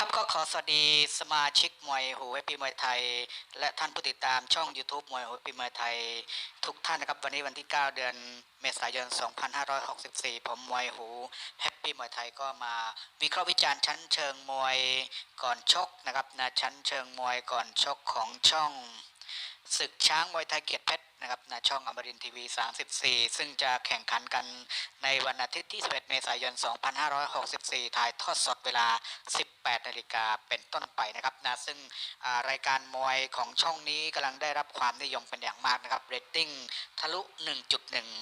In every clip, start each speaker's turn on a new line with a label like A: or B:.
A: ครับก็ขอสวัสดีสมาชิกมวยหูเอปีมวยไทย และท่านผู้ติดตามช่อง YouTube มวยหูเอปีมวยไทย ทุกท่านนะครับวันนี้วันที่ 9 เดือนเมษายน 2564 ผมมวยหูแฮปปี้มวยไทยก็มาวิเคราะห์วิจารณ์ชั้นเชิงมวยก่อนชกนะครับนะชั้นเชิงมวยก่อนชกของช่อง ศึกช้างมวยไทยเกียรติเพชรนะครับนะช่องอมรินทีวี 34 ซึ่งจะแข่งขันกันในวันอาทิตย์ที่ 11 เมษายน 2564 ถ่ายทอดสดเวลา 18 นาฬิกาเป็นต้นไปนะครับนะซึ่งารายการมวยของช่องนี้กำลังได้รับความนิยมเป็นอย่างมากนะครับเรตติ้งทะลุ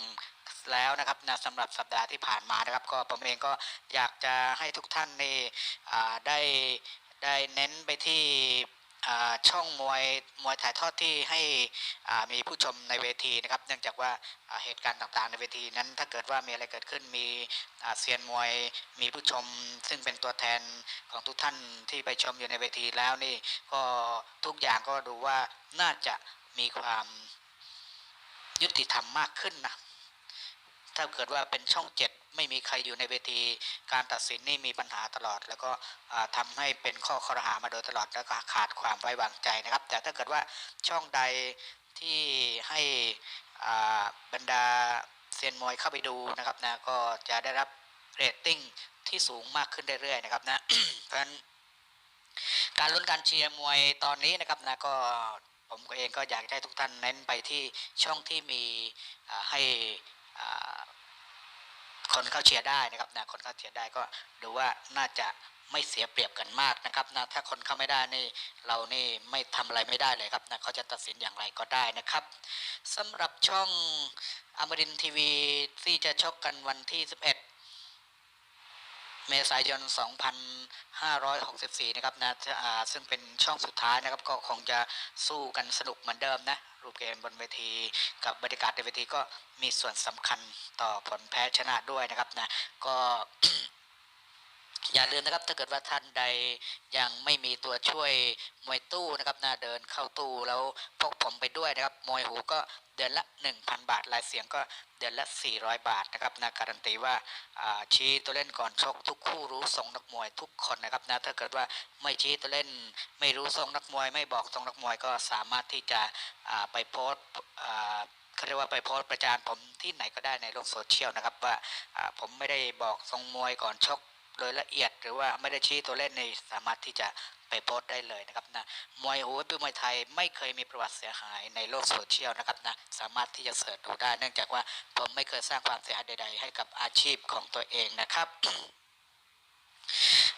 A: 1.1แล้วนะครับนะสำหรับสัปดาห์ที่ผ่านมานะครับ ก็ผมเองก็อยากจะให้ทุกท่านนี่ได้ได้เน้นไปที่ ช่องมวยมวยถ่ายทอดที่ให้มีผู้ชมในเวทีนะครับ เนื่องจากว่าเหตุการณ์ต่างๆ ในเวทีนั้น ถ้าเกิดว่ามีอะไรเกิดขึ้นมีเซียนมวยมีผู้ชม ซึ่งเป็นตัวแทนของทุกท่านที่ไปชมอยู่ในเวทีแล้วนี่ก็ทุกอย่างก็ดูว่าน่าจะมีความยุติธรรมมากขึ้นนะ ถ้าเกิดว่าเป็นช่องเจ็ดไม่มีใครอยู่ในเวทีการตัดสินนี่มีปัญหาตลอด แล้วก็ทำาให้เป็นข้อคอรหามาโดยตลอดแล้วก็ขาดความไว้วางใจนะครับ แต่ถ้าเกิดว่าช่องใดที่ให้บรรดาเซียนมวยเข้าไปดูนะครับนะก็จะได้รับเรตติ้งที่สูงมากขึ้นเรื่อยๆนะครับนะเพราะฉะนั้นการลุ้นการเชียร์มวยตอนนี้นะครับนะก็ผมก็เองก็อยากให้ทุกท่านเน้นไปที่ช่องที่มีให้ คนเข้าเชียร์ได้นะครับนะคนเข้าเชียร์ได้ก็ดูว่าน่าจะไม่เสียเปรียบกันมากนะครับนะถ้าคนเข้าไม่ได้นี่เรานี่ไม่ทำอะไรไม่ได้เลยครับนะเขาจะตัดสินอย่างไรก็ได้นะครับสำหรับช่องอมรินทีวีที่จะชกกันวันที่ 11 เมษายน 2564 นะครับนะซึ่งเป็นช่องสุดท้ายนะครับ ก็คงจะสู้กันสนุกเหมือนเดิมนะ รูปเกมบนเวที กับบรรยากาศในเวทีก็มีส่วนสำคัญต่อผลแพ้ชนะด้วยนะครับนะ ก็ อย่าลืมนะครับถ้าเกิดว่าท่านใดยังไม่มีตัวช่วยมวยตู้นะครับนะเดินเข้าตู้แล้วพกผมไปด้วยนะครับมวยหูก็เดือนละ 1,000 บาทรายเสียงก็เดือนละ 400 บาทนะครับนะการันตีว่าชี้ตัวเล่นก่อนชกทุกคู่รู้ทรงนักมวยทุกคนนะครับนะถ้าเกิดว่าไม่ชี้ตัวเล่นไม่รู้ทรงนักมวย ไม่บอกทรงนักมวยก็สามารถที่จะไปโพส์เขาเรียกว่าไปโพส์ประจานผมที่ไหนก็ได้ในโลกโซเชียลนะครับว่าผมไม่ได้บอกทรงมวยก่อนชก โดยละเอียดหรือว่าไม่ได้ชี้ตัวเล่นในสามารถที่จะไปโพสได้เลยนะครับนะมวยหูเป็นมวยไทยไม่เคยมีประวัติเสียหายในโลกโซเชียลนะครับนะสามารถที่จะเสิร์ชดูได้ เนื่องจากว่าผมไม่เคยสร้างความเสียหายใด ๆ ให้กับอาชีพของตัวเองนะครับ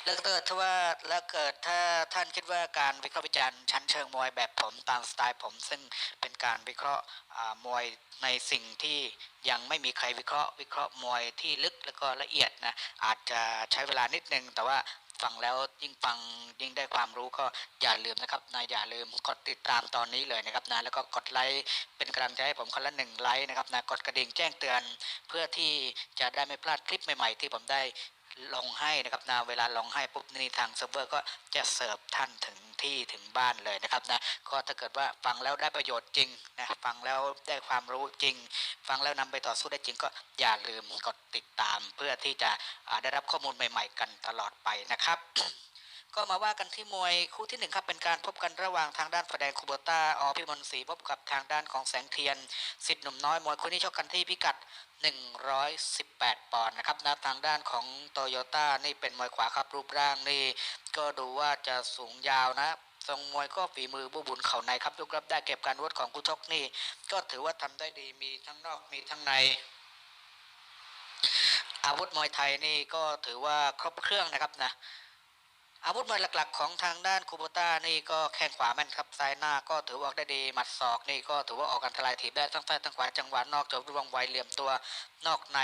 A: แล้วเกิดถ้าว่าแล้วเกิดถ้าท่านคิดว่าการวิเคราะห์วิจารณ์ชั้นเชิงมวยแบบผมตามสไตล์ผม ซึ่งเป็นการวิเคราะห์มวยในสิ่งที่ยังไม่มีใครวิเคราะห์ วิเคราะห์มวยที่ลึกแล้วก็ละเอียดนะอาจจะใช้เวลานิดนึง แต่ว่าฟังแล้วยิ่งฟังยิ่งได้ความรู้ก็อย่าลืมนะครับนะอย่าลืมกดติดตามตอนนี้เลยนะครับนะแล้วก็กดไลค์เป็นกำลังใจให้ผมคนละหนึ่งไลค์นะครับนะกดกระดิ่งแจ้งเตือน เพื่อที่จะได้ไม่พลาดคลิปใหม่ ๆ ที่ผมได้ ลงให้นะครับนะเวลาลงให้ปุ๊บนี่ทางเซิร์ฟเวอร์ก็จะเสิร์ฟท่านถึงที่ถึงบ้านเลยนะครับนะก็ถ้าเกิดว่าฟังแล้วได้ประโยชน์จริงนะฟังแล้วได้ความรู้จริง ฟังแล้วนำไปต่อสู้ได้จริงก็อย่าลืมกดติดตามเพื่อที่จะได้รับข้อมูลใหม่ ๆ กันตลอดไปนะครับ ก็มาว่ากันที่มวยคู่ที่หนึ่งครับ เป็นการพบกันระหว่างทางด้านฝ่ายแดงคูโบต้าอพิมลศรีพบกับทางด้านของแสงเทียนสิทธิ์หนุ่มน้อยมวยคู่นี้ชกกันที่พิกัด 118 ปอนด์นะครับนะทางด้านของโตโยต้านี่เป็นมวยขวาครับรูปร่างนี่ก็ดูว่าจะสูงยาวนะทรงมวยก็ฝีมือบุบุญเข่าในครับยกรับได้เก็บการวัดของคู่ชกนี่ ก็ถือว่าทำได้ดีมีทั้งนอกมีทั้งใน อาวุธมวยไทยนี่ก็ถือว่าครบเครื่องนะครับนะ อาวุธมวยหลักๆ ของทางด้านคูโบต้านี่ก็แข้งขวาแม่นครับซ้ายหน้าก็ถือว่าออกได้ดีหมัดศอกนี่ก็ถือว่าออกกันทลายถีบได้ทั้งซ้ายทั้งขวาจังหวะนอกจบรวงไวเหลี่ยมตัวนอกใน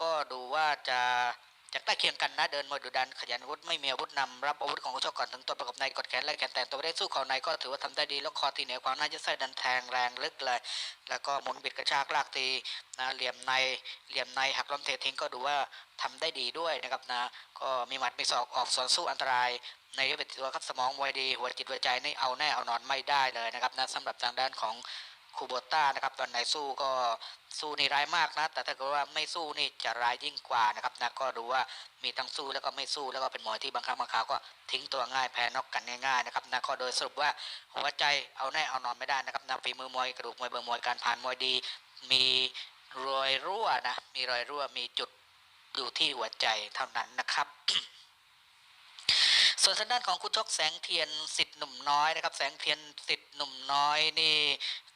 A: ก็ดูว่าจะ จะใกล้เคียงกันนะเดินมวยดุดันขยันอาวุธไม่มีอาวุธนำรับอาวุธของคู่ชกก่อนถึงตัวประกบในกดแขนไล่แขนแต่งตัวได้สู้เข่าในก็ถือว่าทำได้ดีแล้วคอตีเหนือขวางหน้าจะใส่ดันแทงแรงลึกเลย แล้วก็หมุนบิดกระชากลากตีนะเหลี่ยมในเหลี่ยมในหักล้มเททิ้งก็ดูว่าทำได้ดีด้วยนะครับนะก็มีหมัดมีศอกออกสวนสู้อันตรายในยกเป็นตัวครับสมองมวดีหัวจิตหัวใจนี่เอาแน่เอานอนไม่ได้เลยนะครับนะสำหรับทางด้านของคูโบต้านะครับวันไหนสู้ก็ สู้นี่ร้ายมากนะ แต่ถ้าเกิดว่าไม่สู้นี่จะร้ายยิ่งกว่านะครับนะก็ดูว่ามีทั้งสู้แล้วก็ไม่สู้แล้วก็เป็นมวยที่บางครั้งบางคราวก็ทิ้งตัวง่ายแพ้นอกกันง่ายๆนะครับนะก็โดยสรุปว่าหัวใจเอาแน่เอานอนไม่ได้นะครับนะฝีมือมวยกระดูกมวยเบอร์มวยการผ่านมวยดี มีรอยรั่วนะมีรอยรั่วมีจุดอยู่ที่หัวใจเท่านั้นนะครับ ส่วนทางด้านของคุณชกแสงเทียนสิทธิ์หนุ่มน้อยนะครับแสงเทียนสิทธิ์หนุ่มน้อยนี่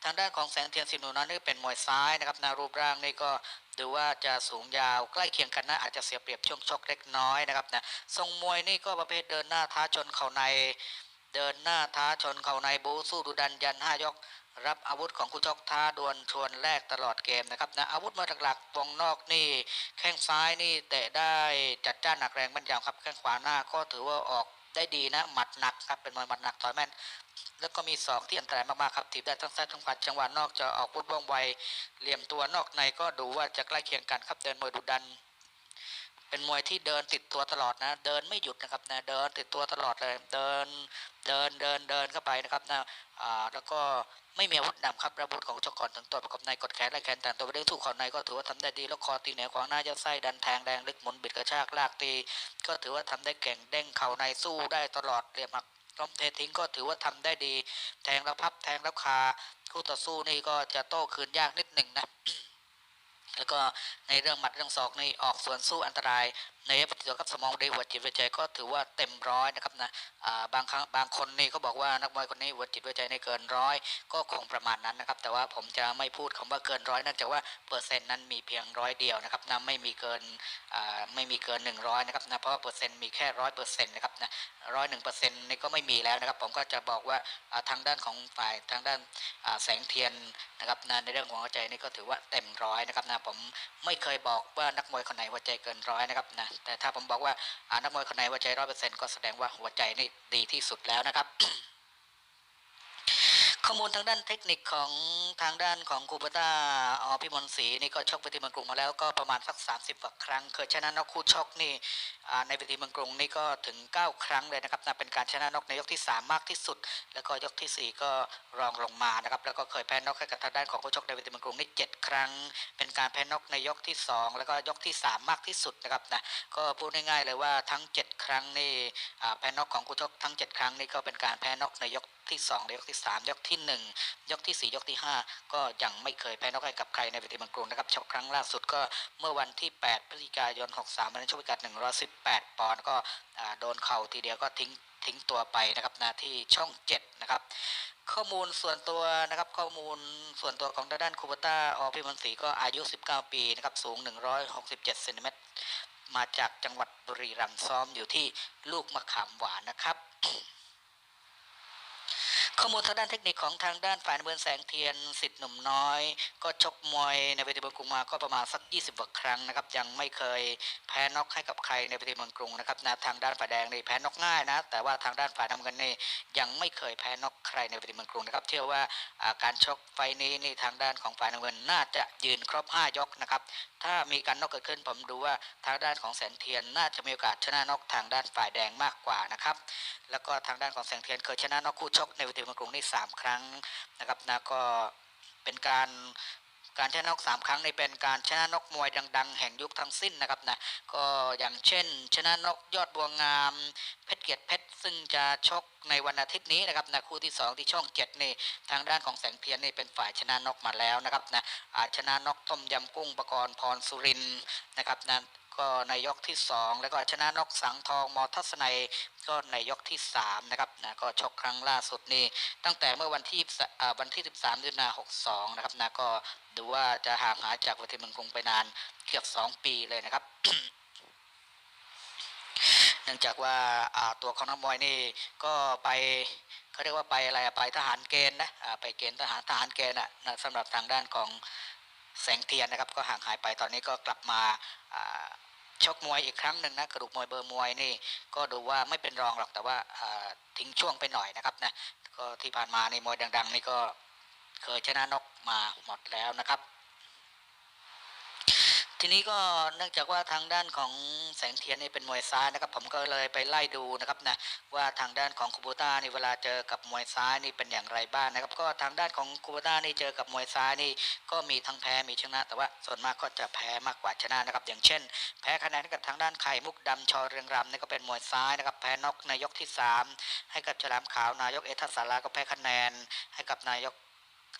A: ทางด้านของแสงเทียนสิทธิ์หนุ่มน้อยนี่เป็นมวยซ้ายนะครับนารูปร่างนี่ก็ดูว่าจะสูงยาวใกล้เคียงกันนะอาจจะเสียเปรียบช่วงชกเล็กน้อยนะครับนะทรงมวยนี่ก็ประเภทเดินหน้าท้าชนเข่าใน เดินหน้าท้าชนเข่าในบูสู้ดุดันยันห้ายกรับอาวุธของคุณชกท้าดวลชวนแลกตลอดเกมนะครับนะอาวุธมวยหลักๆวงนอกนี่แข้งซ้ายนี่เตะได้จัดจ้านหนักแรงบรรยาวครับแข้งขวาหน้าก็ถือว่าออก ได้ดีนะ หมัดหนักครับเป็นมวยหมัดหนักต่อยแม่น แล้วก็มีศอกที่อันตรายมากๆครับถีบได้ทั้งซ้ายทั้งขวาจังหวะนอกจะออกพุทว่องไวเหลี่ยมตัวนอกในก็ดูว่าจะใกล้เคียงกันครับเดินมวยดุดัน เป็นมวยที่เดินติดตัวตลอดนะ เดินไม่หยุดนะครับนะเดินติดตัวตลอดเลยเดินเดินเดินเดินเข้าไปนะครับนะอ่าแล้วก็ไม่มีอาวุธนำครับระบุของเจ้าก่อนถึงตัวประกอบในกดแขนและแขนแต่ตัวไปเด้งถูกเข่าในก็ถือว่าทำได้ดีแล้วคอตีเหนือขวางหน้ายัดไส้ดันแทงแรงลึกหมุนบิดกระชากลากตี ก็ถือว่าทำได้เก่งเด้งเข่าในสู้ได้ตลอดเหลี่ยมหักล้มเททิ้งก็ถือว่าทำได้ดี แทงแล้วพับแทงแล้วคาคู่ต่อสู้นี่ก็จะโต้คืนยากนิดหนึ่งนะ แล้วก็ในเรื่องหมัดเรื่องศอกนี่ออกส่วนสู้อันตราย ในปฏิกิริยากับสมองได้หัวจิตหัวใจก็ถือว่าเต็มร้อยนะครับนะบางครั้งบางคนนี่ก็บอกว่านักมวยคนนี้หัวจิตหัวใจในเกินร้อยก็คงประมาณนั้นนะครับ แต่ว่าผมจะไม่พูดคำว่าเกินร้อยเนื่องจากว่าเปอร์เซ็นต์นั้นมีเพียงร้อยเดียวนะครับนะไม่มีเกินไม่มีเกิน 100นะครับนะเพราะว่าเปอร์เซ็นต์มีแค่ร้อยเปอร์เซ็นต์นะครับนะร้อยหนึ่งเปอร์เซ็นต์นี่ก็ไม่มีแล้วนะครับ ผมก็จะบอกว่าทางด้านของฝ่ายทางด้านแสงเทียนนะครับนะในเรื่องของหัวใจนี่ก็ถือว่าเต็มร้อยนะครับนะผมไม่เคยบอกว่านักมวยคนไหนหัวใจเกินร้อยนะครับนะแต่ถ้าผมบอกว่านักมวยคนไหนหัวใจร้อยเปอร์เซ็นต์ก็แสดงว่าหัวใจนี่ดีที่สุดแล้วนะครับ ข้อมูลทางด้านเทคนิคของทางด้านของคูปต้าออพิมลศรีนี่ก็ชกเวทีเมืองกรุงมาแล้วก็ประมาณสัก 30กว่าครั้ง เคยชนะนอกคู่ชกนี่ในเวทีเมืองกรุงนี่ก็ถึง 9 ครั้งเลยนะครับนะเป็นการชนะนอกในยกที่ 3 มากที่สุด แล้วก็ยกทีสี่ 4 ก็รองลงมานะครับแล้วก็เคยแพ้นอกให้กับทางด้านของคู่ชกในเวทีเมืองกรุงนี่7ครั้ง เป็นการแพ้นอกในยกที่ 2 แล้วก็ยกที่ 3 มากที่สุดนะครับนะก็พูดง่ายๆเลยว่าทั้ง 7 ครั้งนี่แพ้นอกของคู่ชกทั้ง 7 ครั้งนี่ก็เป็นการแพ้นอกในยกที่2ในยกที่ 3 ยกที่1 ยกที่ 4 ยกที่ 5 ก็ยังไม่เคยแพ้นอกให้กับใครในเวทีเมืองกรุงนะครับชกครั้งล่าสุดก็เมื่อวันที่ 8 พฤศจิกายน 63วันนั้นชกพิกัด 118 ปอนด์ก็โดนเข่าทีเดียวก็ทิ้งทิ้งตัวไปนะครับนะที่ช่อง 7 นะครับข้อมูลส่วนตัวนะครับข้อมูลส่วนตัวของด้านคูปต้าอพิมลศรีก็อายุ 19 ปีนะครับสูง 167เซนติเมตรมาจากจังหวัดบุรีรัมย์ซ้อมอยู่ที่ลูกมะขามหวานนะครับ ข้อมูลทางด้านเทคนิคของทางด้านฝ่ายน้ำเงินแสงเทียนสิทธิ์หนุ่มน้อย ก็ชกมวยในเวทีเมืองกรุงมาก็ประมาณสัก 20กว่าครั้งนะครับยังไม่เคยแพ้น็อกให้กับใครในเวทีเมืองกรุงนะครับนะทางด้านฝ่ายแดงนี่แพ้น็อกง่ายนะแต่ว่าทางด้านฝ่ายน้ำเงินนี่ยังไม่เคยแพ้น็อกใครในเวทีเมืองกรุงนะครับเชื่อว่าการชกไฟนี้นี่ทางด้านของฝ่ายน้ำเงินน่าจะยืนครบ5ยกนะครับถ้ามีการน็อกเกิดขึ้นผมดูว่าทางด้านของแสงเทียนน่าจะมีโอกาสชนะน็อกทางด้านฝ่ายแดงมากกว่านะครับแล้วก็ทางด้านของแสงเทียนเคยชนะน็อกคู่ชกในเวทีมืองกรุงนี่สามครั้งนะครับนะก็เป็นการการชนะนกสามครั้งในเป็นการชนะนกมวยดัง ๆ แห่งยุคทั้งสิ้นนะครับนะก็อย่างเช่น ชนะนกยอดบัวงามเพชรเกียรติเพชรซึ่งจะชกในวันอาทิตย์นี้นะครับนะคู่ที่สองที่ช่องเจ็ดนี่ทางด้านของแสงเทียนนี่เป็นฝ่ายชนะนกมาแล้วนะครับนะอาชนะนกต้มยำกุ้งประกรณ์พรสุรินนะครับนะ ก็ในยกที่สองแล้วก็ชนะนกสังทองมอทัศนัยก็ในยกที่3นะครับนะก็ชกครั้งล่าสุดนี่ตั้งแต่เมื่อวันที่วันที่ 13เดือนหกสองนะครับนะก็ดูว่าจะห่างหายจากเวทีเมืองกรุงไปนานเกือบ 2 ปีเลยนะครับเนื่องจากว่าตัวของนักมวยนี่ก็ไปเขาเรียกว่าไปอะไรไปทหารเกณฑ์นะไปเกณฑ์ทหารทหารเกณฑ์อะนะสำหรับทางด้านของแสงเทียนนะครับก็ห่างหายไปตอนนี้ก็กลับมา ชกมวยอีกครั้งหนึ่งนะกระดูกมวยเบอร์มวยนี่ก็ดูว่าไม่เป็นรองหรอกแต่ว่าอ่าทิ้งช่วงไปหน่อยนะครับนะก็ที่ผ่านมาในมวยดัง ๆ นี่ก็เคยชนะนกมาหมดแล้วนะครับ ทีนี้ก็เนื่องจากว่าทางด้านของแสงเทียนนี่เป็นมวยซ้ายนะครับ ผมก็เลยไปไล่ดูนะครับนะว่าทางด้านของคูโบต้านี่เวลาเจอกับมวยซ้ายนี่เป็นอย่างไรบ้างนะครับ ก็ทางด้านของคูโบต้านี่เจอกับมวยซ้ายนี่ก็มีทั้งแพ้มีชนะ แต่ว่าส่วนมากก็จะแพ้มากกว่าชนะนะครับ อย่างเช่น แพ้คะแนนให้กับทางด้านไข่มุกดำชอเรืองรำนี่ก็เป็นมวยซ้ายนะครับแพ้นอกในยกที่สามให้กับฉลามขาว นายกเอทัสสาราก็แพ้คะแนน ให้กับนายก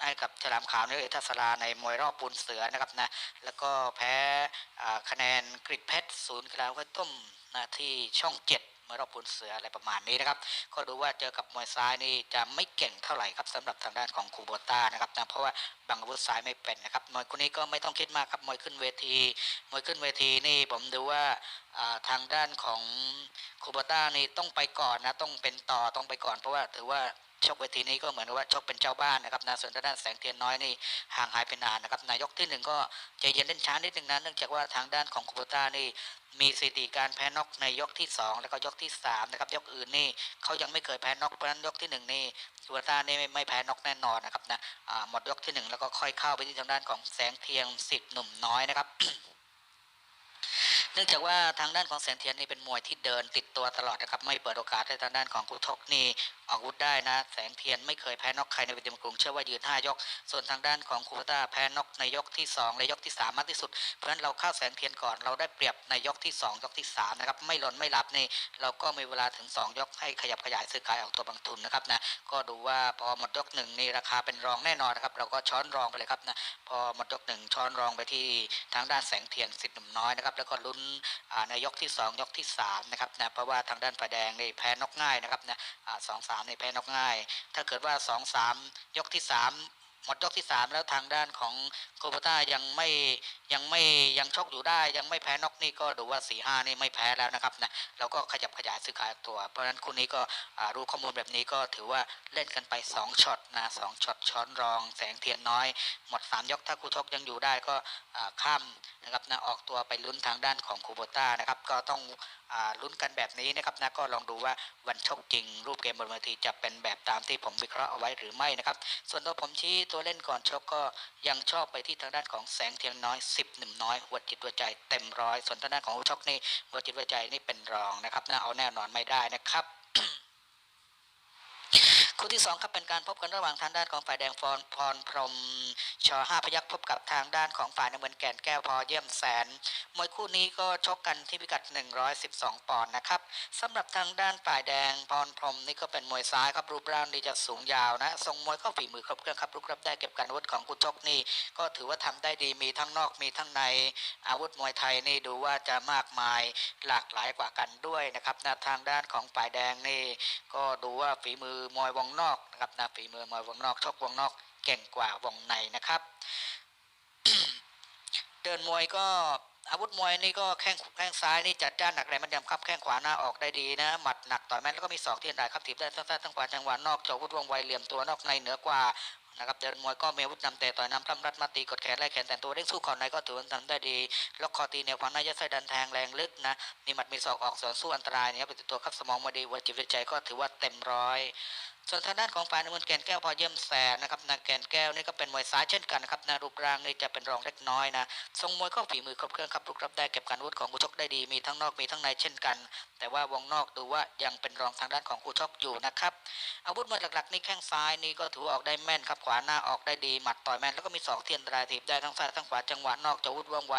A: ให้กับฉลามขาวนายกเอทัสสาราในมวยรอบปูนเสือนะครับนะแล้วก็แพ้คะแนนกริดเพชรศูนย์กีฬาไว้ต้มนะที่ช่องเจ็ดมื่อรอบปูนเสืออะไรประมาณนี้นะครับก็ดูว่าเจอกับมวยซ้ายนี่จะไม่เก่งเท่าไหร่ครับสำหรับทางด้านของคูโบต้านะครับนะเพราะว่าบังอาวุธซ้ายไม่เป็นนะครับมวยคนนี้ก็ไม่ต้องคิดมากครับมวยขึ้นเวทีมวยขึ้นเวทีนี่ผมดูว่าอ่าทางด้านของคูโบต้านี่ต้องไปก่อนนะต้องเป็นต่อต้องไปก่อนเพราะว่าถือว่า ชกเวทีนี้ก็เหมือนว่าชกเป็นเจ้าบ้านนะครับนะส่วนทางด้านแสงเทียนน้อยนี่ห่างหายไปนานนะครับนายกที่หนึ่งก็ใจเย็นเล่นช้านิดนึงนะเนื่องจากว่าทางด้านของคูโบต้านี่มีสถิติการแพ้น็อกในยกที่สองแล้วก็ยกที่สามนะครับยกอื่นนี่เขายังไม่เคยแพ้น็อกเพราะนั้นยกที่หนึ่งนี่คูโบต้านี่ไม่ไม่แพ้น็อกแน่นอนนะครับนะหมดยกที่หนึ่งแล้วก็ค่อยเข้าไปที่ทางด้านของแสงเทียงสิทธิ์หนุ่มน้อยนะครับ นื่องจากว่าทางด้านของแสงเทียนนี่เป็นมวยที่เดินติดตัวตลอดนะครับไม่เปิดโอกาสให้ทางด้านของกุทกนี่ออกวุธได้นะ แสงเทียนไม่เคยแพ้นอกใครในเวทีมกรุงเชื่อว่ายืนห้ายก ส่วนทางด้านของคูปต้าแพ้นอกในยกที่สองและยกที่สามมากที่สุด เพราะฉะนั้นเราเข้าแสงเทียนก่อนเราได้เปรียบในยกที่สองยกที่สามนะครับไม่หล่นไม่หลับนี่เราก็มีเวลาถึงสองยกให้ขยับขยายซื้อขายออกตัวบางทุนนะครับนะก็ดูว่าพอหมดยกหนึ่งนี่ราคาเป็นรองแน่นอนนะครับเราก็ช้อนรองไปเลยครับนะพอหมดยกหนึ่งช้อนรองไปที่ทางด้านแสงเทียนสิทธิ์หนุ่มน้อยนะครับแล้วก็ลุ้นในยกที่สองยกที่สามนะครับนะเพราะว่าทางด้านฝ่ายแดงนี่แพ้นกง่ายนะครับนะอ่าสองสามในแพ้นกง่าย ถ้าเกิดว่าสองสามยกที่สา มหมดยกที่สามแล้วทางด้านของโคโบต้ายังไม่ยังไม่ยังชกอยู่ได้ยังไม่แพ้นอกนี่ก็ดูว่าสี่ห้านี่ไม่แพ้แล้วนะครับนะเราก็ขยับขยายซื้อขายตัวเพราะฉะนั้นคู่นี้ก็รู้ข้อมูลแบบนี้ก็ถือว่าเล่นกันไปสองช็อตนะสองช็อตช้อนรองแสงเทียนน้อย หมดสามยกถ้าคู่ชกยังอยู่ได้ก็ข้ามนะครับนะออกตัวไปลุ้นทางด้านของคูโบต้านะครับก็ต้องลุ้นกันแบบนี้นะครับนะก็ลองดูว่าวันชกจริง รูปเกมบนเวทีจะเป็นแบบตามที่ผมวิเคราะห์เอาไว้หรือไม่นะครับส่วนตัวผมชี้ตัวเล่นก่อนชกก็ยังชอบไปที่ทางด้านของแสงเทียนน้อย 10 หนึ่งน้อยหัวจิตหัวใจเต็มร้อยส่วนทางด้านของชกนี่หัวจิตหัวใจนี่เป็นรองนะครับนะเอาแน่นอนไม่ได้นะครับ คู่ที่สองครับเป็นการพบกันระหว่างทางด้านของฝ่ายแดงพรพรพรมชห้าพยักพบกับทางด้านของฝ่ายน้ำเงินแก่นแก้วพอเยี่ยมแสน มวยคู่นี้ก็ชกกันที่พิกัด 112 ปอนด์นะครับสำหรับทางด้านฝ่ายแดงพรพรมนี่ก็เป็นมวยซ้ายครับรูปร่างดีจะสูงยาวนะทรงมวยก็ฝีมือครบเครื่องครับรุกรับได้เก็บการอาวุธของกุชกนี่ก็ถือว่าทำได้ดีมีทั้งนอกมีทั้งในอาวุธมวยไทยนี่ดูว่าจะมากมายหลากหลายกว่ากันด้วยนะครับนะทางด้านของฝ่ายแดงนี่ก็ดูว่าฝีมือมวยวงนอกนะครับนะฝีมือมวยวงนอกชกวงนอกเก่งกว่าวงในนะครับ เดินมวยก็อาวุธมวยนี่ก็แข้งแข้งซ้ายนี่จัดจ้านหนักแรงมันยำครับแข้งขวาหน้าออกได้ดีนะหมัดหนักต่อยแม่นแล้วก็มีศอกที่อันตรายครับถีบได้ทั้งซ้าทั้งขวาจังหวะนอกเจาอาวุธวงไวเหลี่ยมตัวนอกในเหนือกว่านะครับเดินมวยก็มีอาวุธนำแต่ต่อยนำพลัมรัดมาตีกดแขนไล่แขนแต่ตัวเด้งสู้เข่าในก็ถือว่าทำได้ดีล็อกคอตีแนวความน่ายัดไส้ดันแทงแรงลึกนะมีหมัดมีศอกออกสวนสู้อันตรายเนี่ยเป็นตัวครับสมองมาดีหัวจิตวิจัยก็ถือว่าเต็มร้อย ส่วนทางด้านของฝ่ายน้ำเงินแก่นแก้วพอเยี่ยมแสนนะครับนาแก่นแก้วนี่ก็เป็นมวยซ้ายเช่นกันนะครับนารูปร่างนี่จะเป็นรองเล็กน้อยนะทรงมวยก็ฝีมือครบเครื่องครับลุกรับได้เก็บการอาวุธของคู่ชกได้ดีมีทั้งนอกมีทั้งในเช่นกัน แต่ว่าวงนอกดูว่ายังเป็นรองทางด้านของคู่ชกอยู่นะครับอาวุธมวยหลักๆนี่แข้งซ้ายนี่ก็ถือออกได้แม่นครับขวาหน้าออกได้ดีหมัดต่อยแม่นแล้วก็มีศอกเทียนตรายถีบได้ทั้งซ้ายทั้งขวาจังหวะนอกจะวุธว่องไว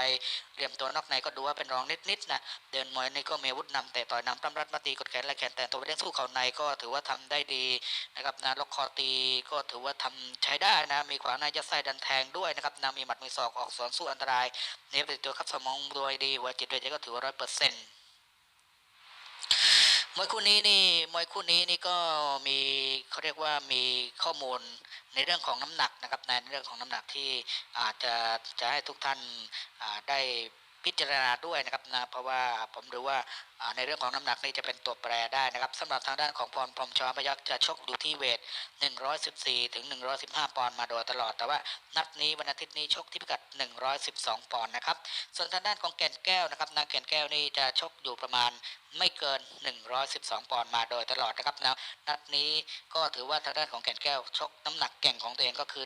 A: เหลี่ยมตัวนอกในก็ดูว่าเป็นรองนิดๆนะเดินมวยนี่ก็มีวุธนำแต่ต่อยนำตั้มรัดมาตีกดแขนและแขนแต่ตัวเด้งสู้เข่าในก็ถือว่าทำได้ดีนะครับนะล็อกคอตีก็ถือว่าทำใช้ได้นะ มีขวาหน้ายัดไส้ดันแทงด้วยนะครับนะมีหมัดมีศอกออกสวนสู้อันตรายเนี่ยเป็นตัวครับสมองโดยดีหัวจิตโดยใจก็ถือว่าร้อยเปอร์เซ็นต์มวยคู่นี้นี่มวยคู่นี้นี่ก็มีเขาเรียกว่ามีข้อมูลในเรื่องของน้ำหนักนะครับในเรื่องของน้ำหนักที่อาจจะจะให้ทุกท่านได้ พิจารณาด้วยนะครับนะเพราะว่าผมดูว่าในเรื่องของน้ำหนักนี่จะเป็นตัวแปรได้นะครับสำหรับทางด้านของพรพรมชอพยักษ์จะชกอยู่ที่เวท 114 ถึง 115 ปอนด์มาโดยตลอด แต่ว่านัดนี้วันอาทิตย์นี้ชกที่พิกัด 112 ปอนด์นะครับ ส่วนทางด้านของแก่นแก้วนะครับนางแก่นแก้วนี่จะชกอยู่ประมาณไม่เกิน 112 ปอนด์มาโดยตลอดนะครับนะนัดนี้ก็ถือว่าทางด้านของแก่นแก้ว ชกน้ำหนักเก่งของตัวเองก็คือ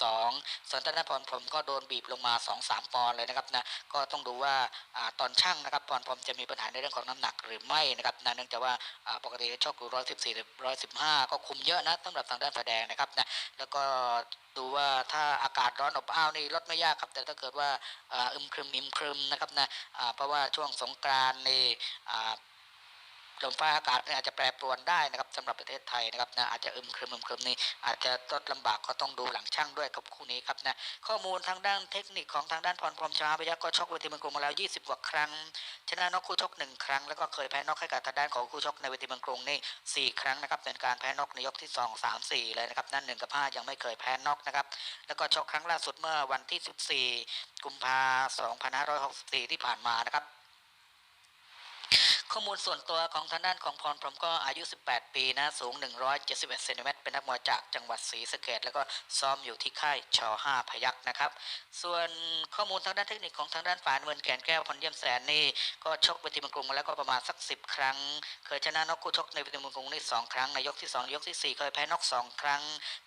A: 112 ส่วนทางด้านพรพรมก็โดนบีบลงมา 2-3 ปอนด์เลยนะครับนะก็ต้องดูว่าอตอนช่างนะครับพรพรหมจะมีปัญหาในเรื่องของน้ำหนักหรือไม่นะครับนะเนื่องจากว่าปกติชกอยู่114หรือยสิบห้าก็คุมเยอะนะสำหรับทางด้านแสดงนะครับนะแล้วก็ดูว่าถ้าอากาศร้อนอบอ้าวนี่ลดไม่ยากครับแต่ถ้าเกิดว่าอึมครึมอิมครึมนะครับนะเพราะว่าช่วงสงกรานต์นี่ ลมฟ้าอากาศอาจจะแปรปรวนได้นะครับสำหรับประเทศไทยนะครับนะอาจจะอึมครึมอึมครึมนี่อาจจะลดลำบากก็ต้องดูหลังช่างด้วยกับคู่นี้ครับนะข้อมูลทางด้านเทคนิคของทางด้านพรพรมช้าพยักก็ชกเวทีเมืองกรุงมาแล้ว 20 กว่าครั้ง ชนะนอกคู่ชกหนึ่งครั้ง แล้วก็เคยแพ้นอกให้กับทางด้านของคู่ชกในเวทีเมืองกรุงนี่สี่ครั้งนะครับเป็นการแพ้นอกในยกที่สองสามสี่เลยนะครับนั่นหนึ่งกับห้ายังไม่เคยแพ้นอกนะครับแล้วก็ชกครั้งล่าสุดเมื่อวันที่ 14 กุมภาพันธ์2564 ที่ผ่านมานะครับ ข้อมูลส่วนตัวของทางด้านของพรพรมก็อายุ 18 ปีนะ สูง 171เซนติเมตรเป็นนักมวยจากจังหวัดศรีสะเกษแล้วก็ซ้อมอยู่ที่ค่ายช5พยักษ์นะครับ ส่วนข้อมูลทางด้านเทคนิคของทางด้านฝ่ายเงินแกนแก้วพลเยี่ยมแสนนี่ก็ชกเวทีมืองกรมาแล้วก็ประมาณสัก 10 ครั้ง เคยชนะนอกคู่ชกในเวทีมืองกรุงนี่สองครั้งในยกที่2ยกทีสี่4เคยแพ้นอก2ครั้ง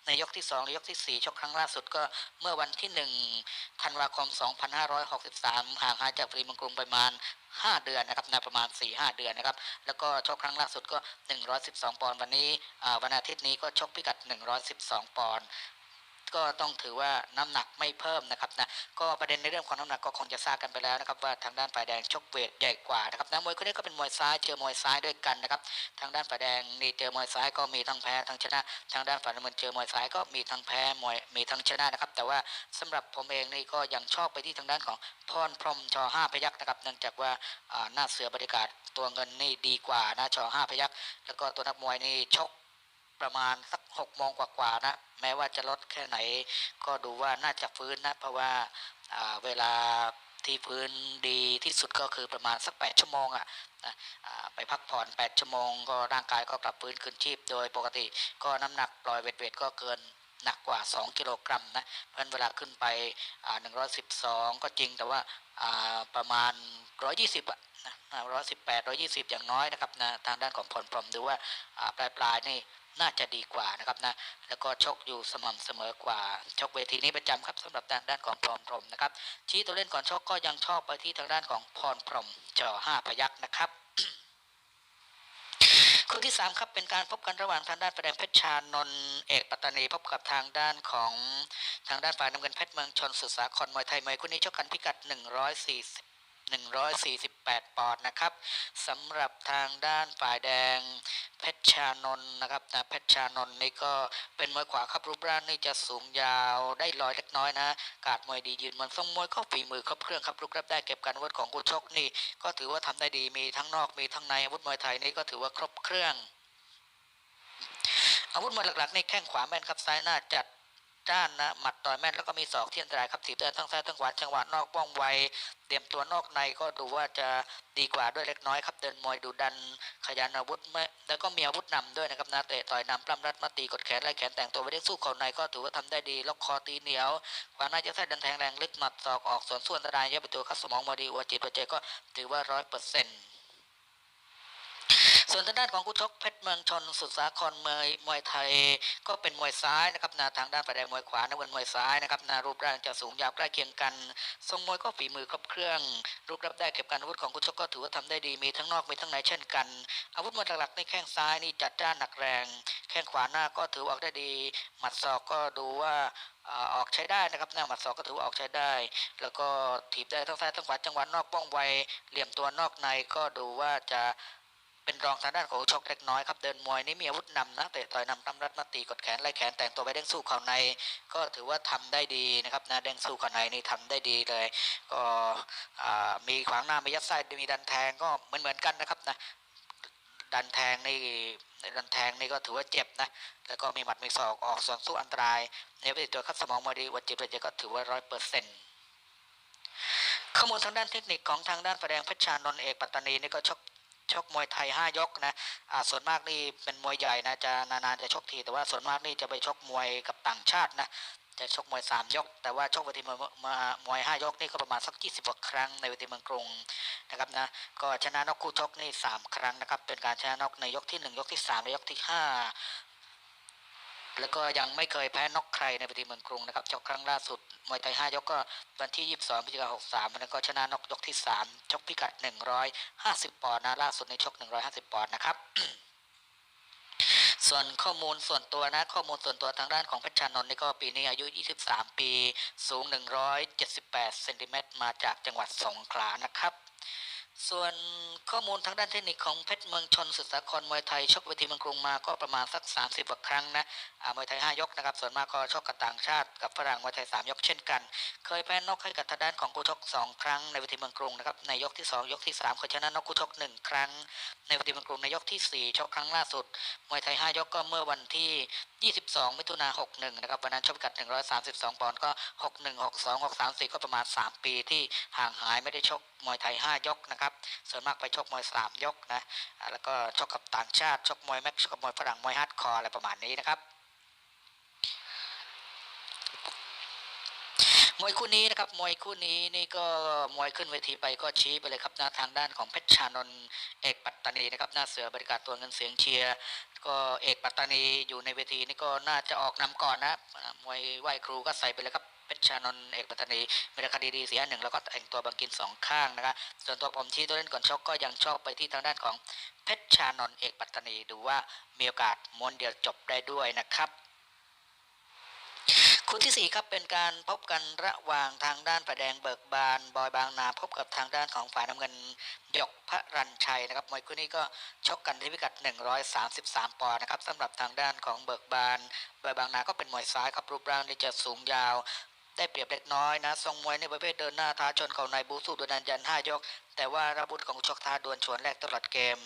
A: ในยกที่2ในยกทีสี่ 4 ชกครั้งล่าสุดก็เมื่อวันที่1ธันวาคม 2563 ห่างหายจากเวทีมืองกรประมาณ 5 เดือนนะครับนประมาณ 4-5 เดือนนะครับแล้วก็ชกครั้งล่าสุดก็ 112 ปอนด์วันนี้วันอาทิตย์นี้ก็ชกพิกัด 112 ปอนด์ ก็ต้องถือว่าน้ำหนักไม่เพิ่มนะครับนะก็ประเด็นในเรื่องของน้ำหนักก็คงจะทราบกันไปแล้วนะครับว่าทางด้านฝ่ายแดงชกเวทใหญ่กว่านะครับนะมวยคนนี้ก็เป็นมวยซ้ายเจอมวยซ้ายด้วยกันนะครับทางด้านฝ่ายแดงนี่เจอมวยซ้ายก็มีทั้งแพ้ทั้งชนะ ทางด้านฝ่ายน้ำเงินเจอมวยซ้ายก็มีทั้งแพ้มวยมีทั้งชนะนะครับ แต่ว่าสำหรับผมเองนี่ก็ยังชอบไปที่ทางด้านของพรพรมชห้าพยักษ์นะครับเนื่องจากว่าหน้าเสือบริการตัวเงินนี่ดีกว่านะชห้าพยักษ์แล้วก็ตัวนักมวยนี่ชก ประมาณสักหกโมงกว่าๆนะ แม้ว่าจะลดแค่ไหน ก็ดูว่าน่าจะฟื้นนะ เพราะว่าเวลาที่ฟื้นดีที่สุดก็คือประมาณสัก 8 ชั่วโมงอะนะไปพักผ่อน 8 ชั่วโมง ก็ร่างกายก็กลับฟื้นคืนชีพ โดยปกติก็น้ำหนักปล่อยเวทเวทก็เกินหนักกว่า 2 กิโลกรัมนะเพราะฉะนั้นเวลาขึ้นไปอ่า112 ก็จริงแต่ว่าประมาณ 120อะนะ118 120 อย่างน้อยนะครับนะทางด้านของพลพรหมดูว่าปลายปลายๆนี่ น่าจะดีกว่านะครับนะแล้วก็ชกอยู่สม่ำเสมอกว่าชกเวทีนี้ประจำครับสำหรับทางด้านของพรพรหมนะครับชี้ตัวเล่นก่อนชกก็ยังชอบไปที่ทางด้านของพรพรหมจอห้าพยักษ์นะครับคู่ที่3ครับเป็นการพบกันระหว่างทางด้านฝ่ายแดงเพชรชานนท์เอกปัตตานีพบกับทางด้านของทางด้านฝ่ายน้ำเงินเพชรเมืองชนสุสาครมวยไทยมวยคู่นี้ชกกันพิกัด 140 148 ปอนด์นะครับสำหรับทางด้านฝ่ายแดง เพชรชานนท์นะครับนะเพชรชานนท์นี่ก็เป็นมวยขวาครับรูปร่างนี่จะสูงยาวได้ลอยเล็กน้อยนะ กาดมวยดียืนมันทรงมวยก็ฝีมือครบเครื่องครับลูกรับได้เก็บการวัดของกูชกนี่ ก็ถือว่าทำได้ดีมีทั้งนอกมีทั้งในอาวุธมวยไทยนี่ก็ถือว่าครบเครื่องอาวุธมวยหลักๆนี่แข้งขวาแม่นครับซ้ายหน้าจัด จ้านนะหมัดต่อยแม่นแล้วก็มีศอกที่อันตรายครับถีบได้ทั้งซ้ายทั้งขวาจังหวะนอกป้องไวเตรียมตัวนอกในก็ดูว่าจะดีกว่าด้วยเล็กน้อยครับเดินมวยดูดันขยันอาวุธไม่แล้วก็มีอาวุธนำด้วยนะครับนะเตะต่อยนำปล้ำรัดมาตีกดแขนไล่แขนแต่งตัวไปได้สู้เข่าในก็ถือว่าทำได้ดีล็อกคอตีเหนียวขวาหน้าจะใส่ดันแทงแรงลึกหมัดศอกออกส่วนส่วนอันตรายแยกไปตัวเข้าสมองมาดีหัวจิตหัวใจก็ถือว่าร้อยเปอร์เซ็นต์ ส่วนทางด้านของคู่ชกเพชรเมืองชนสุดสาครเมยมวยไทย ก็เป็นมวยซ้ายนะครับนาทางด้านฝ่ายแดงมวยขวานักวนมวยซ้ายนะครับนารูปร่างจะสูงยาวใกล้เคียงกัน ทรงมวยก็ฝีมือครบเครื่อง รูปรับได้เก็บการอาวุธของคู่ชกก็ถือว่าทำได้ดีมีทั้งนอกมีทั้งในเช่นกัน อาวุธมวยหลักๆในแข้งซ้ายนี่จัดจ้านหนักแรง แข้งขวาหน้าก็ถือออกได้ดี หมัดศอกก็ดูว่าอ่าออกใช้ได้นะครับหน้าหมัดศอกก็ถือว่าออกใช้ได้ แล้วก็ถีบได้ทั้งซ้ายทั้งขวาจังหวะนอกป้องไวเหลี่ยมตัวนอกในก็ดูว่าจะ เป็นรองทางด้านของชกเล็กน้อยครับเดินมวยนี่มีอาวุธนำนะเตะต่อยนำตำรัดมาตีกดแขนไล่แขนแต่งตัวไปเด้งสู้เข่าใน ก็ถือว่าทำได้ดีนะครับนะเด้งสู้เข่าในนี่ทำได้ดีเลย ก็มีขวางหน้ามียัดไส้มีดันแทงก็เหมือนเหมือนกันนะครับนะดันแทงนี่ดันแทงนี่ก็ถือว่าเจ็บนะแล้วก็มีหมัดมีศอกออกส่วนสู้อันตรายในปฏิตัวคัดสมองมาดีวัดจิตวัดใจก็ถือว่าร้อยเปอร์เซ็นต์ข้อมูลทางด้านเทคนิคของทางด้านฝ่ายแดงเพชรชานนท์เอกปัตตานีนี่ก็ชก ชกมวยไทย 5 ยกนะอ่าส่วนมากนี่เป็นมวยใหญ่นะจะนานๆจะชกที แต่ว่าส่วนมากนี่จะไปชกมวยกับต่างชาตินะจะชกมวย 3 ยก แต่ว่าชกเวทีมวยมวย 5 ยกนี่ก็ประมาณสัก 20กว่าครั้งในเวทีเมืองกรุงนะครับนะก็ชนะนอกคู่ชกนี่ 3 ครั้งนะครับเป็นการชนะนอกในยกที่ 1 ยกที่3และยกที่ 5 แล้วก็ยังไม่เคยแพ้นอกใครในเวทีเมืองกรุงนะครับชกครั้งล่าสุดมวยไทย 5 ยกก็วันที่ 22พฤศจิกายน63แล้วก็ชนะนอกยกที่ 3 ชกพิกัด 150 ปอนด์นะล่าสุดในชก 150 ปอนด์นะครับส่วนข้อมูลส่วนตัวนะข้อมูลส่วนตัวทางด้านของเพชรชานนท์นี่ก็ปีนี้อายุ 23 ปี สูง 178 เซนติเมตรมาจากจังหวัดสงขลานะครับ ส่วนข้อมูลทางด้านเทคนิคของเพชรเมืองชนสุดสาครมวยไทยชกเวทีเมืองกรุงมาก็ประมาณสัก 30กว่าครั้งนะมวยไทย 5 ยกนะครับ ส่วนมากก็ชกกับต่างชาติ กับฝรั่งมวยไทย 3 ยกเช่นกัน เคยแพ้นอกให้กับทางด้านของกูชก 2 ครั้งในเวทีเมืองกรุงนะครับในยกที่ 2 ยกที่3เคยชนะนอกกูชก 1 ครั้ง ในเวทีเมืองกรุงในยกที่ 4 ชกครั้งล่าสุดมวยไทย 5 ยกก็เมื่อวันที่ 22 มิถุนา61 นะครับวันนั้นชกกัด 132 ปอนด์ก็ 61 62 634 ก็ประมาณ 3 ปีที่ห่างหายไม่ได้ชกมวยไทย 5 ยกนะครับส่วนมากไปชกมวย3ยกนะแล้วก็ชกกับต่างชาติชกมวยแม็กชกกับมวยฝรั่งมวยฮาร์ดคอร์อะไรประมาณนี้นะครับมวยคู่นี้นะครับมวยคู่นี้นี่ก็มวยขึ้นเวทีไปก็ชี้ไปเลยครับนะทางด้านของเพชรชานนท์เอกปัตตานีนะครับหน้าเสือบริการตัวเงินเสียงเชียร์ก็เอกปัตตานีอยู่ในเวทีนี่ก็น่าจะออกนำก่อนนะมวยไหวครูก็ใส่ไปเลยครับ ชรชานนท์เอกปัตตานีมีราคาดีๆเสียหนึ่งแล้วก็แต่งตัวบังกินสองข้างนะครับส่วนตัวผมชี้ตัวเล่นก่อนชกก็ยังชอบไปที่ทางด้านของเพชรชานนท์เอกปัตตานีดูว่ามีโอกาสม้วนเดียวจบได้ด้วยนะครับคู่ที่สี่ครับเป็นการพบกันระหว่างทางด้านฝ่ายแดงเบิกบานบอยบางนาพบกับทางด้านของฝ่ายน้ำเงินหยกพระรันชัยนะครับมวยคู่นี้ก็ชกกันที่พิกัด 133 ปอนด์นะครับสำหรับทางด้านของเบิกบานบอยบางนาก็เป็นมวยซ้ายครับรูปร่างที่จะสูงยาว ได้เปรียบเล็กน้อยนะทรงมวยในประเภทเดินหน้าท้าชนเข่าในบูสู้โดยนันยันห้ายก แต่ว่าอาวุธของชกท้าดวลชวนแรกตลอดเกม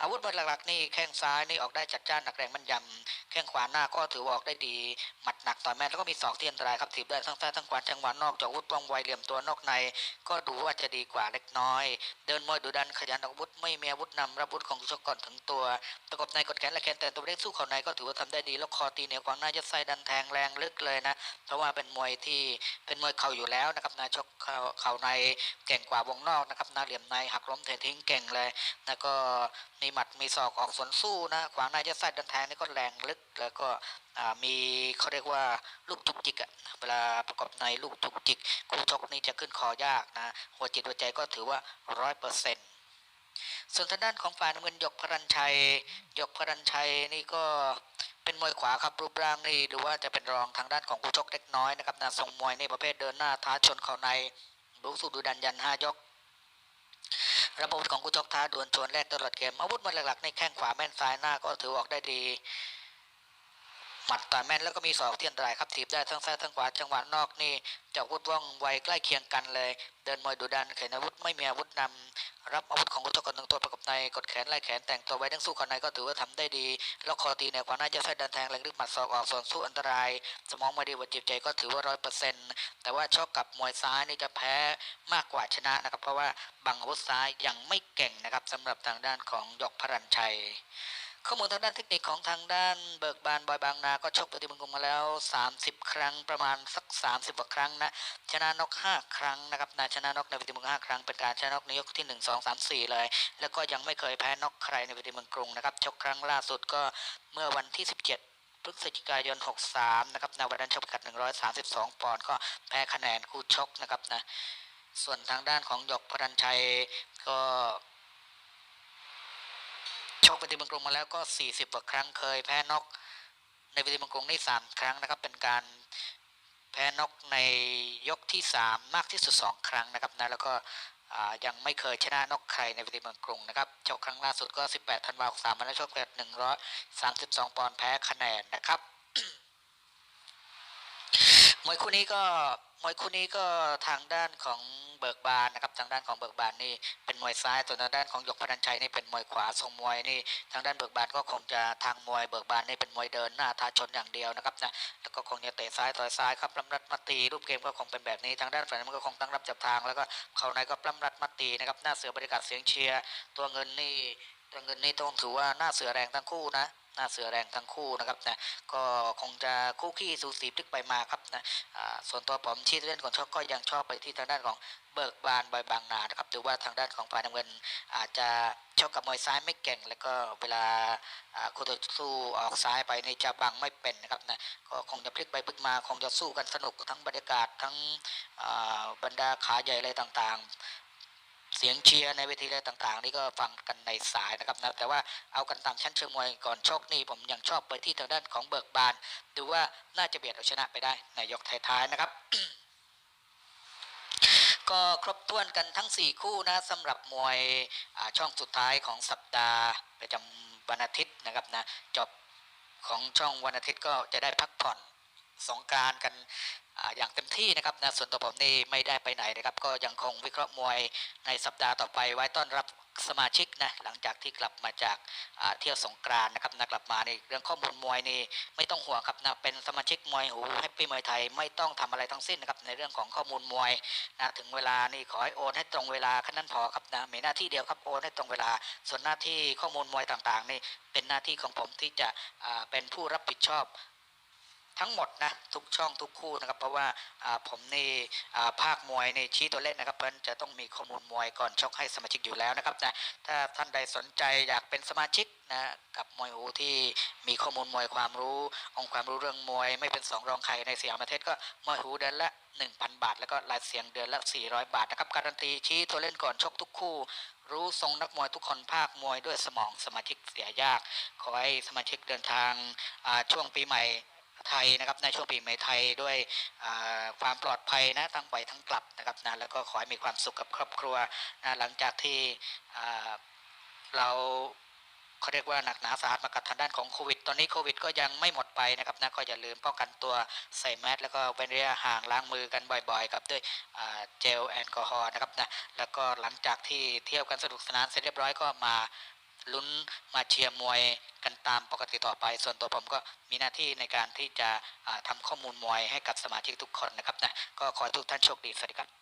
A: อาวุธมวยหลักๆนี่แข้งซ้ายนี่ออกได้จัดจ้านหนักแรงมันยำแข้งขวาหน้าก็ถือว่าออกได้ดีหมัดหนักต่อยแม่นแล้วก็มีศอกที่อันตรายครับถีบได้ทั้งซ้ายทั้งขวาจังหวะนอกจากอาวุธว่องไวเหลี่ยมตัวนอกใน ก็ดูว่าจะดีกว่าเล็กน้อย เดินมวยดุดันขยันอาวุธไม่มีอาวุธนำรับอาวุธของชกก่อนถึงตัวประกบในกดแขนและแขนแต่ตัวเล็กสู้เข่าในก็ถือว่าทำได้ดีแล้วคอตีเหนียวกวางหน้ายัดไส้ดันแทงแรงลึกเลยนะเพราะว่าเป็นมวยที่เป็นมวยเข่าอยู่แล้วนะครับนะชกเข่าเข่าในเก่งกว่าวงนอกนะครับนาเหลี่ยมในหักล้มเททิ้งเก่งเลยแล้วก็มีหมัดมีศอกออกสวนสู้นะขวางในยัดไส้ดันแทงนี่ก็แรงลึกแล้วก็มีเขาเรียกว่าลูกจุกจิกอะเวลาประกอบในลูกจุกจิกคู่ชกนี่จะขึ้นคอยากนะหัวจิตหัวใจก็ถือว่าร้อยเปอร์เซ็นต์ส่วนทางด้านของฝ่ายน้ำเงินยกพรัญชัยยกพรัญชัยนี่ก็เป็นมวยขวาครับรูปร่างนี่หรือว่าจะเป็นรองทางด้านของคู่ชกเล็กน้อยนะครับนะทรงมวยในประเภทเดินหน้าท้าชนเข่าในลูกสู้ดูดันยันห้ายก ระบบของกุชกท้าดวลชวนแรกตลอดเกมอาวุธมันหลักๆในแข้งขวาแม่นซ้ายหน้าก็ถือออกได้ดี มัดต่อยแม่นแล้วก็มีศอกที่อันตรายครับถีบได้ทั้งซ้ายทั้งขวาจังหวะนอกนี่จะวุธว่องไวใกล้เคียงกันเลย เดินมวยดุดันเข็นอาวุธไม่มีอาวุธนำรับอาวุธของกุชกกันทั้งตัวประกบในกดแขนไล่แขนแต่งตัวไว้ทั้งสู้ข้างในก็ถือว่าทำได้ดีแล้วคอตีเนี่ยขวาหน้าจะใส่ดันแทงแรงลึกหมัดศอกออกส่วนสู้อันตราย สมองไม่ดีวัดจิตใจก็ถือว่าร้อยเปอร์เซ็นต์แต่ว่าชอบกับมวยซ้ายนี่จะแพ้มากกว่าชนะนะครับ เพราะว่าบังอาวุธซ้ายยังไม่เก่งนะครับสำหรับทางด้านของหยกพรัญชัย ข้อมูลทางด้านเทคนิคของทางด้านเบิกบานบอยบางนาก็ชกปฏิบัติกรุงมาแล้ว 30 ครั้งประมาณสัก 30กว่าครั้งนะชนะนก5ครั้งนะครับนะชนะนกในปฏิบัติ5ครั้งเป็นการชนะนกในยกที่ 1 2 3 4 เลย แล้วก็ยังไม่เคยแพ้นกใครในปฏิบัติกรุงนะครับชกครั้งล่าสุดก็เมื่อวันที่ 17พฤศจิกายน 63 นะครับในวันนั้นชกกัด 132 ปอนด์ก็แพ้คะแนนคู่ชกนะครับนะ ส่วนทางด้านของหยกพรัญชัยก็ ชกปฏิบัติกรงมาแล้วก็ 40กว่าครั้งเคยแพ้นกในปฏิบัติกรงได้3ครั้งนะครับ เป็นการแพ้นกในยกที่ 3 มากที่สุด 2 ครั้งนะครับนะแล้วก็ยังไม่เคยชนะนกใครในปฏิบัติกรงนะครับชกครั้งล่าสุดก็ 18ธันวาคม3มันแล้วชกแบบ132 ปอนด์แพ้คะแนนนะครับมวยคู่นี้ก็มวยคู่นี้ก็ทางด้านของ เบิกบานนะครับทางด้านของเบิกบานนี่เป็นมวยซ้ายส่วนทางด้านของหยกพนันชัยนี่เป็นมวยขวาทรงมวยนี่ทางด้านเบิกบานก็คงจะทางมวยเบิกบานนี่เป็นมวยเดินหน้าท้าชนอย่างเดียวนะครับนะแล้วก็คงจะเตะซ้ายต่อยซ้ายครับปล้ำรัดมัดตีรูปเกมก็คงเป็นแบบนี้ทางด้านฝ่ายน้นก็คงตั้งรับจับทาง แล้วก็เข้าในก็ปล้ำรัดมัดตีนะครับหน้าเสือบรรยากาศเสียงเชียร์ตัวเงินนี่ตัวเงินนี่ต้องถือว่าหน้าเสือแรงทั้งคู่นะ หน้าเสือแรงทั้งคู่นะครับนะก็คงจะคู่ขี้สูสีพลิกไปมาครับนะส่วนตัวผมที่เล่นของชอบก็ยังชอบไปที่ทางด้านของเบิกบานบอยบางนานะครับหรือว่าทางด้านของฝ่ายน้ำเงิน อาจจะชอบกับมวยซ้ายไม่เก่ง แล้วก็เวลาคู่ต่อสู้ออกซ้ายไปในจะบังไม่เป็นนะครับนะก็คงจะพลิกไปพลิกมาคงจะสู้กันสนุกทั้งบรรยากาศทั้งบรรดาขาใหญ่อะไรต่างๆ สียงเชียร์ในเวทีอะไรต่าง ๆ นี่ก็ฟังกันในสายนะครับนะแต่ว่าเอากันตามชั้นเชิงมวยก่อนชกนี่ผมยังชอบไปที่ทางด้านของเบิกบาน ดูว่าน่าจะเบียดเอาชนะไปได้ในยกท้ายๆนะครับก็ครบถ้วนกันทั้ง 4 คู่นะสำหรับมวยช่องสุดท้ายของสัปดาห์ประจำวันอาทิตย์นะครับนะจบของช่องวันอาทิตย์ก็จะได้พักผ่อน สงการกันอย่างเต็มที่นะครับนะส่วนตัวผมนี่ไม่ได้ไปไหนนะครับ ก็ยังคงวิเคราะห์มวยในสัปดาห์ต่อไป ไว้ต้อนรับสมาชิกนะหลังจากที่กลับมาจากเที่ยวสงกรานนะครับนะกลับมาในเรื่องข้อมูลมวยนี่ไม่ต้องห่วงครับนะเป็นสมาชิกมวยหูแฮปปี้มวยไทยไม่ต้องทำอะไรทั้งสิ้นนะครับในเรื่องของข้อมูลมวยนะถึงเวลานี่ขอให้โอนให้ตรงเวลาแค่นั้นพอครับนะมีหน้าที่เดียวครับโอนให้ตรงเวลา ส่วนหน้าที่ข้อมูลมวยต่างๆนี่เป็นหน้าที่ของผมที่จะเป็นผู้รับผิดชอบ ทั้งหมดนะทุกช่องทุกคู่นะครับ เพราะว่าผมนี่ภาคมวยในชี้ตัวเล่นนะครับ เพราะฉะนั้นจะต้องมีข้อมูลมวยก่อนชกให้สมาชิกอยู่แล้วนะครับนะถ้าท่านใดสนใจอยากเป็นสมาชิกนะกับมวยหูที่มีข้อมูลมวยความรู้ องค์ความรู้เรื่องมวย ไม่เป็นสองรองใครในสยามประเทศก็มวยหูเดือนละ 1,000 บาท แล้วก็ลายเสียงเดือนละ 400 บาทนะครับการันตีชี้ตัวเล่นก่อนชกทุกคู่ รู้ทรงนักมวยทุกคนภาคมวยด้วยสมองสมาชิกเสียยาก ขอให้สมาชิกเดินทางช่วงปีใหม่ ไทยนะครับในช่วงปีใหม่ไทยด้วยความปลอดภัยนะทั้งไปทั้งกลับนะครับนะแล้วก็ขอให้มีความสุขกับครอบครัวนะหลังจากที่เราเขาเรียกว่าหนักหนาสาหัสมากับทางด้านของโควิด ตอนนี้โควิดก็ยังไม่หมดไปนะครับนะก็อย่าลืมป้องกันตัวใส่แมสแล้วก็เว้นระยะห่างล้างมือกันบ่อยๆครับด้วยเจลแอลกอฮอล์นะครับนะแล้วก็หลังจากที่เที่ยวกันสนุกสนานเสร็จเรียบร้อยก็มา ลุ้นมาเชียร์มวยกันตามปกติต่อไป ส่วนตัวผมก็มีหน้าที่ในการที่จะทำทำข้อมูลมวยให้กับสมาชิกทุกคนนะครับนะก็ขอให้ทุกท่านโชคดีสวัสดีครับ